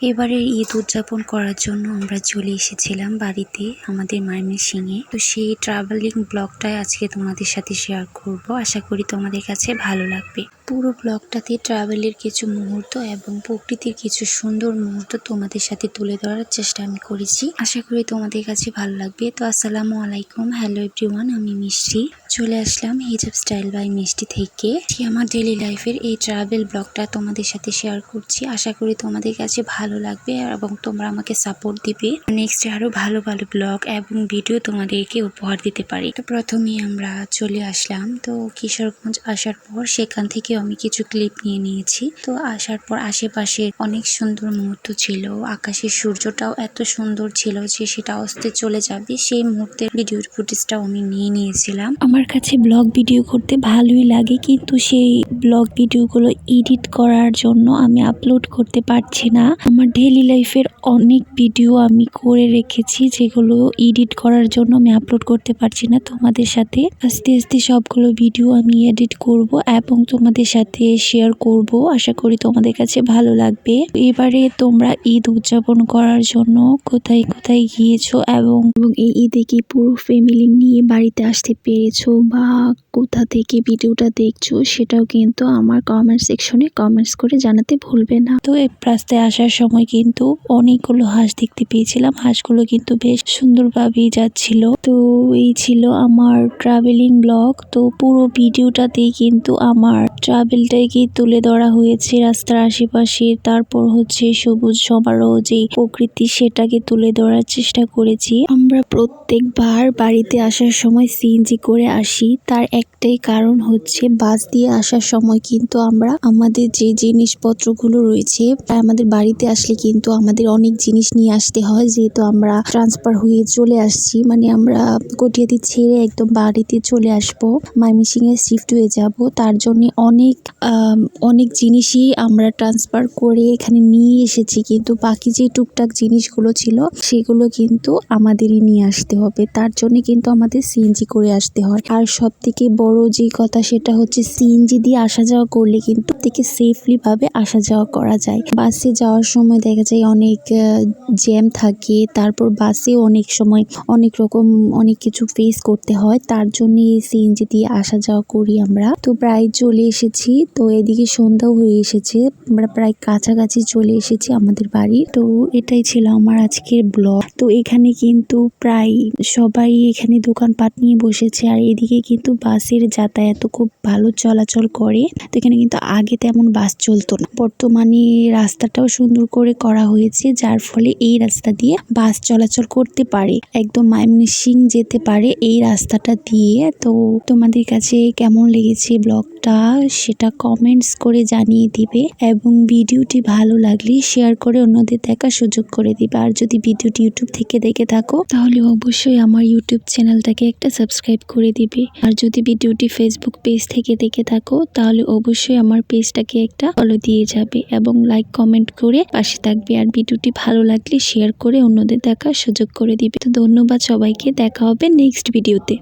এবারে ঈদ উদযাপন করার জন্য আমরা চলে এসেছিলাম বাড়িতে আমাদের ময়মনসিংহে তো সেই ট্রাভেলিং ব্লগটাই আজকে তোমাদের সাথে শেয়ার করব। আশা করি তোমাদের কাছে ভালো লাগবে। পুরো ব্লগটাতে ট্রাভেলের কিছু মুহূর্ত এবং প্রকৃতির কিছু সুন্দর মুহূর্ত তোমাদের সাথে তুলে ধরার চেষ্টা আমি করেছি। আশা করি তোমাদের কাছে ভালো লাগবে। তো আসসালামু আলাইকুম। হ্যালো এভরিওয়ান আমি মিষ্টি। চলে আসলাম হিজাব স্টাইল বাই মিষ্টি থেকে। আমার ডেলি লাইফের এই ট্রাভেল ব্লগটা তোমাদের সাথে শেয়ার করছি। আশা করি তোমাদের কাছে ভালো লাগবে এবং তোমরা আমাকে সাপোর্ট দিবে। নেক্সট আরও ভালো ভালো ব্লগ এবং ভিডিও তোমাদেরকে উপহার দিতে পারি। তো প্রথমেই আমরা চলে আসলাম। তো কিশোরগঞ্জ আসার পর সেখান থেকে আমি কিছু ক্লিপ নিয়ে নিয়েছি। তো আসার পর আশেপাশে অনেক সুন্দর মুহূর্ত ছিল। আকাশের সূর্যটাও এত সুন্দর ছিল যে সেটা অস্তে চলে যাবে। সেই মুহূর্তের ভিডিও ফুটেজটাও আমি নিয়ে নিয়েছিলাম। আমার কাছে ব্লগ ভিডিও করতে ভালোই লাগে, কিন্তু সেই ব্লগ ভিডিওগুলো এডিট করার জন্য আমি আপলোড করতে পারছি না। আমার ডেইলি লাইফের অনেক ভিডিও আমি করে রেখেছি, যেগুলো এডিট করার জন্য আমি আপলোড করতে পারছি না। তোমাদের সাথে আস্তে আস্তে সবগুলো ভিডিও আমি এডিট করব এবং তোমাদের সাথে শেয়ার করব। আশা করি তোমাদের কাছে ভালো লাগবে। এবারে তোমরা ঈদ উদযাপন করার জন্য কোথায় কোথায় গিয়েছো এবং এবং এই ঈদে কি পুরো ফ্যামিলি নিয়ে বাড়িতে আসতে পেরেছ বা কোথা থেকে ভিডিওটা দেখছ সেটাও কিন্তু আমার কমেন্ট সেকশনে কমেন্টস করে জানাতে ভুলবে না। তো এই রাস্তায় আসার সময় কিন্তু অনেকগুলো হাঁস দেখতে পেয়েছিলাম। হাঁসগুলো কিন্তু বেশ সুন্দরভাবেই যাচ্ছিল। তো এই ছিল আমার ট্রাভেলিং ব্লগ তো পুরো ভিডিওটাতেই কিন্তু আমার ট্রাভেলটাকে তুলে ধরা হয়েছে রাস্তার আশেপাশে তারপর হচ্ছে সবুজ সমারোহ যে প্রকৃতি, সেটাকে তুলে ধরার চেষ্টা করেছি। আমরা প্রত্যেকবার বাড়িতে আসার সময় সিএনজি করে আসি। তার একটাই কারণ হচ্ছে বাস দিয়ে আসার সময় কিন্তু আমরা আমাদের যে জিনিসপত্রগুলো রয়েছে আমাদের বাড়িতে আসলে কিন্তু আমাদের অনেক জিনিস নিয়ে আসতে হয়। যেহেতু আমরা ট্রান্সফার হয়ে চলে আসছি মানে আমরা কটিয়াদি ছেড়ে একদম বাড়িতে চলে আসব। ময়মনসিংহে শিফট হয়ে যাব। তার জন্য অনেক অনেক জিনিসই আমরা ট্রান্সফার করে এখানে নিয়ে এসেছি। কিন্তু বাকি যে টুকটাক জিনিসগুলো ছিল, সেগুলো কিন্তু আমাদেরই নিয়ে আসতে হবে। তার জন্য কিন্তু আমাদের সিএনজি করে আসতে হয়। আর সব থেকে বড় যে কথা সেটা হচ্ছে সিএনজি দিয়ে আসা যাওয়া করলে কিন্তু থেকে সেফলি ভাবে আসা যাওয়া করা যায়। বাসে যাওয়ার সময় দেখা যায় অনেক জ্যাম থাকে, তারপর বাসে অনেক সময় অনেক রকম অনেক কিছু ফেস করতে হয়, তার জন্য এই সিএনজি দিয়ে আসা যাওয়া করি আমরা। তো প্রায় চলে এসেছি, তো এদিকে সন্ধ্যাও হয়ে এসেছে, আমরা প্রায় কাছাকাছি চলে এসেছি আমাদের বাড়ি। তো এটাই ছিল আমার আজকের ব্লগ। তো এখানে কিন্তু প্রায় সবাই এখানে দোকানপাট নিয়ে বসেছে, আর এদিকে কিন্তু বাসের যাতায়াত খুব ভালো চলাচল করে, তো এখানে কিন্তু আগে তেমন বাস চলতো না। বর্তমানে রাস্তাটাও সুন্দর করে করা হয়েছে, যার ফলে এই রাস্তা দিয়ে বাস চলাচল করতে পারে। একদম মাইমনসিং যেতে পারে এই রাস্তাটা দিয়ে। তো তোমাদের কাছে কেমন লেগেছে ব্লগটা সেটা কমেন্টস করে জানিয়ে দিবে এবং ভিডিওটি ভালো লাগলে শেয়ার করে অন্যদের দেখার সুযোগ করে দিবে। আর যদি ভিডিওটি ইউটিউব থেকে দেখে থাকো, তাহলে অবশ্যই আমার ইউটিউব চ্যানেলটাকে একটা সাবস্ক্রাইব করে দিবে। আর যদি ভিডিওটি ফেসবুক পেজ থেকে দেখে থাকো, তাহলে অবশ্যই আমার পেজটাকে একটা ফলো দিয়ে যাবে এবং লাইক কমেন্ট করে পাশে থাকবে। আর ভিডিওটি ভালো লাগলে শেয়ার করে অন্যদের দেখার সুযোগ করে দিবে। তো ধন্যবাদ সবাইকে, দেখা হবে নেক্সট ভিডিওতে